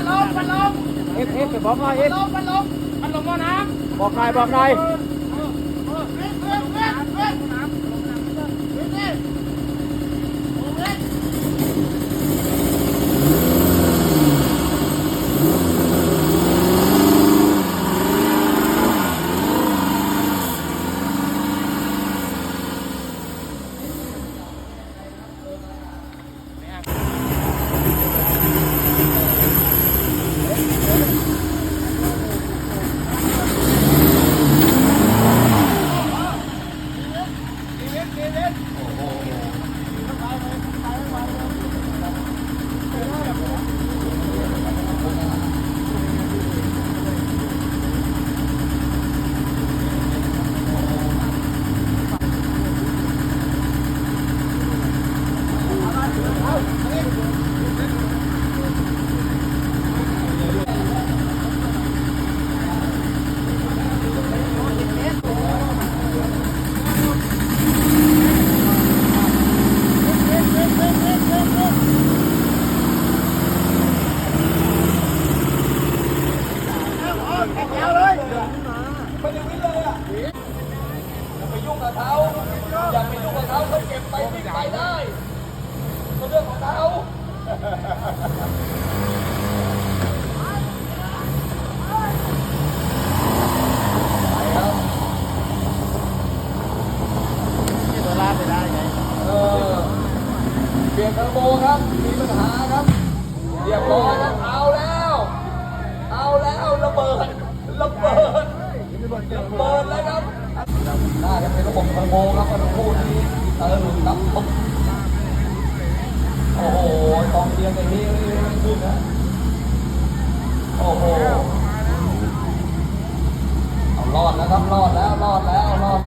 มันลงมันลงมันลงเอฟเอฟไปบอกหน่อยเอมันฟลงมันลงมันลงหม้อน้ำบอกหน่อยบอกหน่อย เออเออเว้นเว้นเว้นเว้นน้ำลงน้ำเว้นเว้นเว้นเว้น ไม่ไม่เลยอะอย่าไปยุ่งกับเขาอย่าไปยุ่งกับเขาเขาเก็บไปวิ่ไปได้เป็นเรื่องของเขานี่ตัวลากไปได้ไงเออเปลี่ยนเทอร์โบครับ มีปัญหาครับเรียบร้อยครับเอาแล้ว เอาแล้วระเบิด ระเบิด ระ เปิดแล้วครับน่าจะเป็นระบบทอร์โบครับเมื่อสักครู่นี้เออหลุดครับผมโอ้โหกองเชียร์กันนี่ไม่ขึ้นนะโอ้โหเอารอดแล้วครับรอดแล้วรอดแล้วรอด